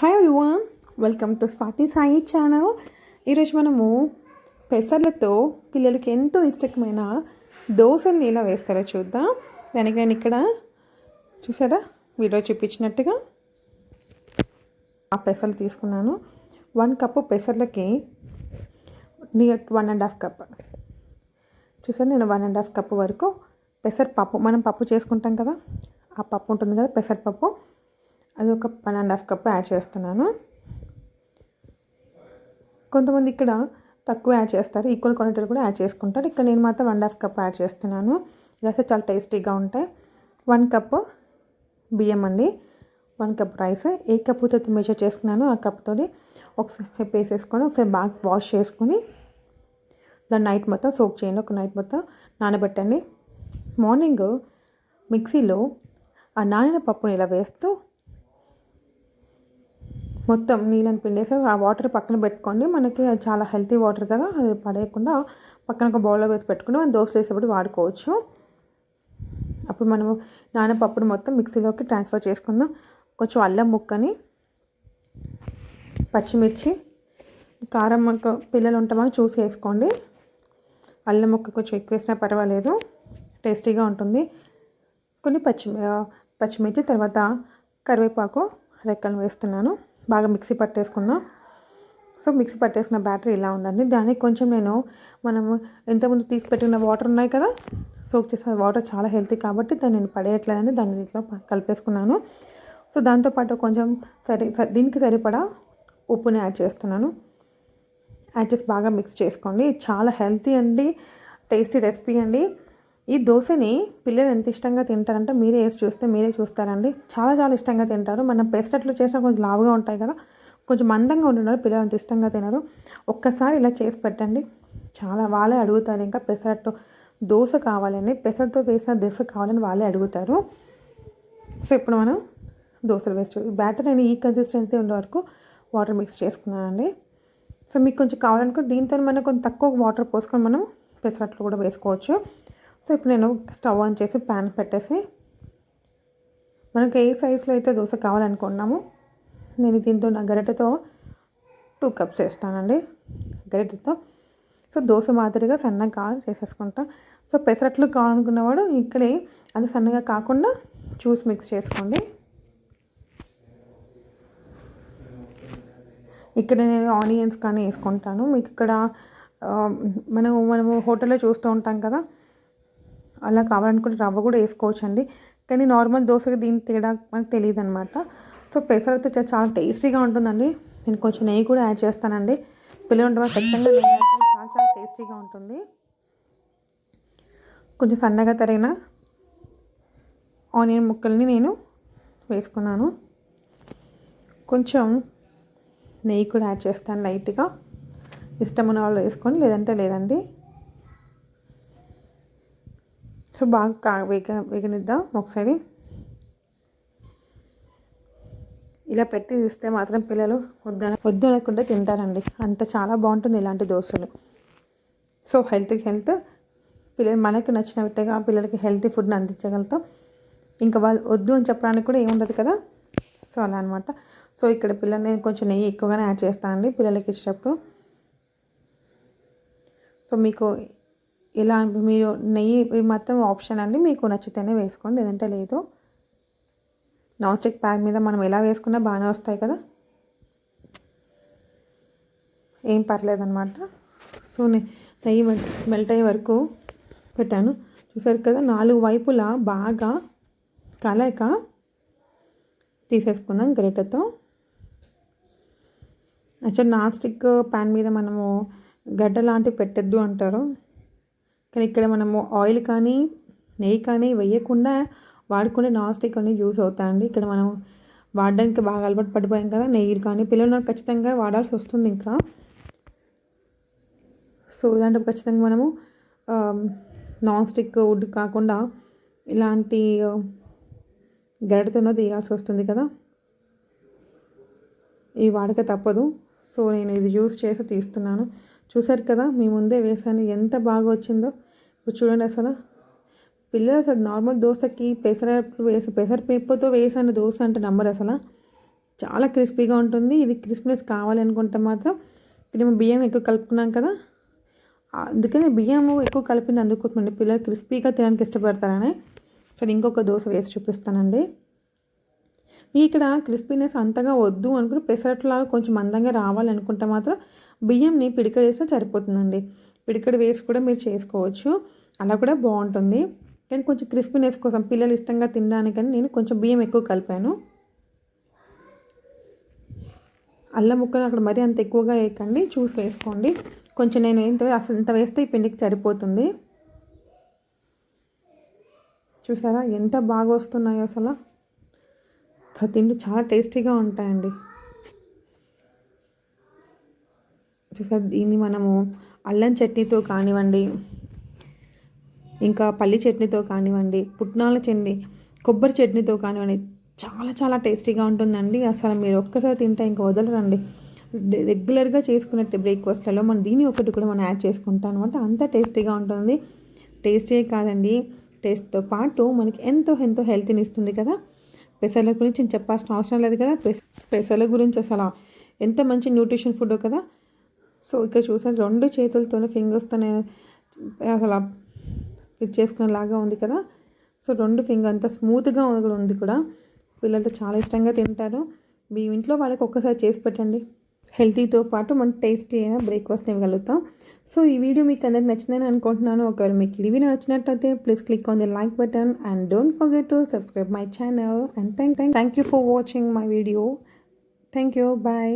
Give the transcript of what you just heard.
Hi everyone welcome to Swathi Sai channel ఈరోజు మనము పెసర్లతో పిల్లలకి ఎంతో ఇష్టమైన దోశలు ఎలా వేస్తారో చూద్దాం. దానికి నేను ఇక్కడ చూసారా? వీడియో చూపించినట్టుగా ఆ పెసర్లు తీసుకున్నాను. One cup పెసర్లకి near one and half cup. చూసారు? నేను వన్ అండ్ హాఫ్ కప్ వరకు పెసరపప్పు మనం పప్పు చేసుకుంటాం కదా? ఆ పప్పు ఉంటుంది కదా పెసరపప్పు. అది ఒక one and half cup add చేస్తున్నాను. కొంతమంది ఇక్కడ తక్కువ యాడ్ చేస్తారు ఈక్వల్ క్వాంటిటీ కూడా యాడ్ చేసుకుంటారు. ఇక్కడ నేను మాత్రం వన్ హాఫ్ కప్ యాడ్ చేస్తున్నాను. ఇదైతే చాలా టేస్టీగా ఉంటాయి. వన్ కప్ బియ్యం అండి. One cup rice. ఏ కప్పుతో మెజర్ చేసుకున్నాను ఆ కప్తో ఒకసారి వేసేసుకొని ఒకసారి బాగా వాష్ చేసుకొని దాన్ని నైట్ మొత్తం సోక్ చేయండి. ఒక నైట్ మొత్తం నానబెట్టండి. మార్నింగ్ మిక్సీలో ఆ నానిన పప్పుని ఇలా వేస్తూ మొత్తం నీళ్ళని పిండేసి ఆ వాటర్ పక్కన పెట్టుకోండి. మనకి చాలా హెల్తీ వాటర్ కదా అది పడేయకుండా పక్కన ఒక బౌల్లో వేసి పెట్టుకుని మనం దోశ వేసేప్పుడు వాడుకోవచ్చు. అప్పుడు మనము నానపప్పుడు మొత్తం మిక్సీలోకి ట్రాన్స్ఫర్ చేసుకుందాం. కొంచెం అల్లం ముక్కని పచ్చిమిర్చి కారం ముక్క పిల్లలు ఉంటామా చూసి వేసుకోండి. అల్లం ముక్క కొంచెం ఎక్కువ వేసినా పర్వాలేదు టేస్టీగా ఉంటుంది. కొన్ని పచ్చి పచ్చిమిర్చి తర్వాత కరివేపాకు రెక్కలు వేస్తున్నాను. బాగా మిక్సీ పట్టేసుకుందాం. సో మిక్సీ పట్టేసుకున్న బ్యాటరీ ఇలా ఉందండి. దానికి కొంచెం నేను మనము ఎంతమంది తీసి పెట్టిన వాటర్ ఉన్నాయి కదా సోక్ చేసిన వాటర్ చాలా హెల్తీ కాబట్టి దాన్ని నేను పడేయట్లేదని దాన్ని దీంట్లో కలిపేసుకున్నాను. సో దాంతోపాటు కొంచెం సరి దీనికి సరిపడా ఉప్పుని యాడ్ చేస్తున్నాను. యాడ్ చేసి బాగా మిక్స్ చేసుకోండి. చాలా హెల్తీ అండి టేస్టీ రెసిపీ అండి. ఈ దోశని పిల్లలు ఎంత ఇష్టంగా తింటారంటే మీరే వేసి చూస్తే మీరే చూస్తారండి. చాలా చాలా ఇష్టంగా తింటారు. మనం పెసరట్లు చేసినా కొంచెం లావుగా ఉంటాయి కదా. కొంచెం మందంగా ఉంటున్నారు. పిల్లలు అంత ఇష్టంగా తినరు. ఒక్కసారి ఇలా చేసి పెట్టండి. చాలా వాళ్ళే అడుగుతారు ఇంకా పెసరట్టు దోశ కావాలని పెసరతో వేసిన దోశ కావాలని వాళ్ళే అడుగుతారు. సో ఇప్పుడు మనం దోశలు వేస్ట్ బ్యాటర్ నేను ఈ కన్సిస్టెన్సీ ఉండే వరకు వాటర్ మిక్స్ చేసుకున్నానండి సో మీకు కొంచెం కావాలనుకో దీంతో మనం కొంచెం తక్కువ వాటర్ పోసుకొని మనం పెసరట్లు కూడా వేసుకోవచ్చు. సో ఇప్పుడు నేను స్టవ్ ఆన్ చేసి ప్యాన్ పెట్టేసి మనకి ఏ సైజులో అయితే దోశ కావాలనుకున్నాము నేను దీంతో నా గరిటెతో టూ కప్స్ వేస్తానండి. గరిటెతో. సో దోశ మాదిరిగా సన్నగా కావాలి చేసేసుకుంటా. సో పెసరట్లు కావాలనుకున్నవాడు ఇక్కడే అది సన్నగా కాకుండా చూసి మిక్స్ చేసుకోండి. ఇక్కడ నేను ఆనియన్స్ కానీ వేసుకుంటాను. మీకు ఇక్కడ మనం మనము హోటల్లో చూస్తూ ఉంటాం కదా అలా కావాలనుకుంటే రవ్వ కూడా వేసుకోవచ్చు అండి కానీ నార్మల్ దోశకి దీని తేడా మనకు తెలియదు అనమాట సో పెసరతో చాలా టేస్టీగా ఉంటుందండి. నేను కొంచెం నెయ్యి కూడా యాడ్ చేస్తానండి. పిల్లలు ఉంటే ఖచ్చితంగా నెయ్యి యాడ్ చాలా చాలా టేస్టీగా ఉంటుంది. కొంచెం సన్నగా తరిగిన ఆనియన్ ముక్కల్ని నేను వేసుకున్నాను. కొంచెం నెయ్యి కూడా యాడ్ చేస్తాను లైట్గా. ఇష్టం ఉన్న వాళ్ళు వేసుకొని లేదంటే లేదండి. సో బాగా కా వేగ వేగనిద్దాం ఒకసారి. ఇలా పెట్టి తీస్తే మాత్రం పిల్లలు వద్ద వద్దు అనకుండా తింటారండి. అంత చాలా బాగుంటుంది ఇలాంటి దోశలు. సో హెల్త్కి హెల్త్ పిల్లలు మనకి నచ్చినట్టుగా పిల్లలకి హెల్తీ ఫుడ్ని అందించగలుగుతాం. ఇంకా వాళ్ళు వద్దు అని చెప్పడానికి కూడా ఏముండదు కదా. సో అలా అనమాట సో ఇక్కడ పిల్లలు నేను కొంచెం నెయ్యి ఎక్కువగానే యాడ్ చేస్తానండి పిల్లలకి ఇచ్చేటప్పుడు సో మీకు ఇలా మీరు నెయ్యి మొత్తం ఆప్షన్ అండి. మీకు నచ్చితేనే వేసుకోండి. లేదంటే లేదు. నాన్స్టిక్ ప్యాన్ మీద మనం ఎలా వేసుకున్నా బాగానే వస్తాయి కదా. ఏం పర్లేదన్నమాట. సో నెయ్యి మెల్ట్ అయ్యే వరకు పెట్టాను. చూసారు కదా నాలుగు వైపులా బాగా కలయక తీసేసుకుందాం గ్రేటతో. యాక్చువల్ నాన్ స్టిక్ ప్యాన్ మీద మనము గడ్డ లాంటివి పెట్టద్దు అంటారు. కానీ ఇక్కడ మనము ఆయిల్ కానీ నెయ్యి కానీ వేయకుండా వాడుకునే నాన్ స్టిక్ అనేది యూస్ అవుతాయండి. ఇక్కడ మనం వాడడానికి బాగా అలవాటు పడిపోయాం కదా నెయ్యిలు కానీ పిల్లలు ఖచ్చితంగా వాడాల్సి వస్తుంది ఇంకా. సో ఇలాంటి ఖచ్చితంగా మనము నాన్ స్టిక్ వుడ్ కాకుండా ఇలాంటి గరిటతోనో తీయాల్సి వస్తుంది కదా. ఈ వాడక తప్పదు. సో నేను ఇది యూస్ చేసి తీస్తున్నాను. చూసారు కదా మీ ముందే వేసాను. ఎంత బాగా వచ్చిందో. ఇప్పుడు చూడండి అసలు. పిల్లలు అసలు నార్మల్ దోశకి పెసరట్లు వేసి పెసరపప్పుతో వేసాను దోశ అంటే నమ్మరు అసలు. చాలా క్రిస్పీగా ఉంటుంది. ఇది క్రిస్పీనెస్ కావాలి అనుకుంటే మాత్రం ఇక్కడ మేము బియ్యం ఎక్కువ కలుపుకున్నాం కదా. అందుకనే బియ్యం ఎక్కువ కలిపింది అందుకోసమండి. పిల్లలు క్రిస్పీగా తినడానికి ఇష్టపడతారని. సరే ఇంకొక దోశ వేసి చూపిస్తానండి. ఇక్కడ క్రిస్పీనెస్ అంతగా వద్దు అనుకుని పెసరట్లాగా కొంచెం అందంగా రావాలనుకుంటే మాత్రం బియ్యంని పిడికడ వేస్తే సరిపోతుందండి. పిడికడ వేసి కూడా మీరు చేసుకోవచ్చు. అలా కూడా బాగుంటుంది. కానీ కొంచెం క్రిస్పీనెస్ కోసం పిల్లలు ఇష్టంగా తినడానికని నేను కొంచెం బియ్యం ఎక్కువ కలిపాను. అల్లం ముక్కలు అక్కడ మరీ అంత ఎక్కువగా వేయకండి. చూసి వేసుకోండి. కొంచెం నేను ఎంత అసలు ఇంత వేస్తే ఈ పిండికి సరిపోతుంది. చూసారా ఎంత బాగా వస్తున్నాయో అసలు. తిండి చాలా టేస్టీగా ఉంటాయండి. చూసారు దీన్ని మనము అల్లం చట్నీతో కానివ్వండి ఇంకా పల్లి చట్నీతో కానివ్వండి పుట్నాల చట్నీ కొబ్బరి చట్నీతో కానివ్వండి చాలా చాలా టేస్టీగా ఉంటుందండి. అసలు మీరు ఒక్కసారి తింటే ఇంకా వదలరండి. రెగ్యులర్గా చేసుకునే బ్రేక్ఫాస్ట్లలో మనం దీని ఒకటి కూడా మనం యాడ్ చేసుకుంటాం అనమాట అంత టేస్టీగా ఉంటుంది. టేస్టీ కాదండి. టేస్ట్తో పాటు మనకి ఎంతో ఎంతో హెల్త్ని ఇస్తుంది కదా. పెసల గురించి చెప్పాల్సిన అవసరం లేదు కదా? పెసల గురించి అసలు ఎంత మంచి న్యూట్రిషన్ ఫుడ్ కదా? సో ఇక్కడ చూసాను రెండు చేతులతోనే ఫింగర్స్తోనే అసలు ఫిట్ చేసుకునేలాగా ఉంది కదా? సో రెండు ఫింగర్ అంత స్మూత్గా ఉంది కూడా. పిల్లలతో చాలా ఇష్టంగా తింటారు. మీ ఇంట్లో వాళ్ళకి ఒక్కసారి చేసి పెట్టండి. హెల్తీతో పాటు మన టేస్టీ అయిన బ్రేక్ఫాస్ట్ ఇవ్వగలుగుతాం. సో ఈ వీడియో మీకు అందరికి నచ్చిందని అనుకుంటున్నాను. ఒకవేళ మీకు ఈ వీడియో నచ్చినట్లయితే please click on the like button and don't forget to subscribe my channel. And thank thank thank you. For watching my video. Thank you bye.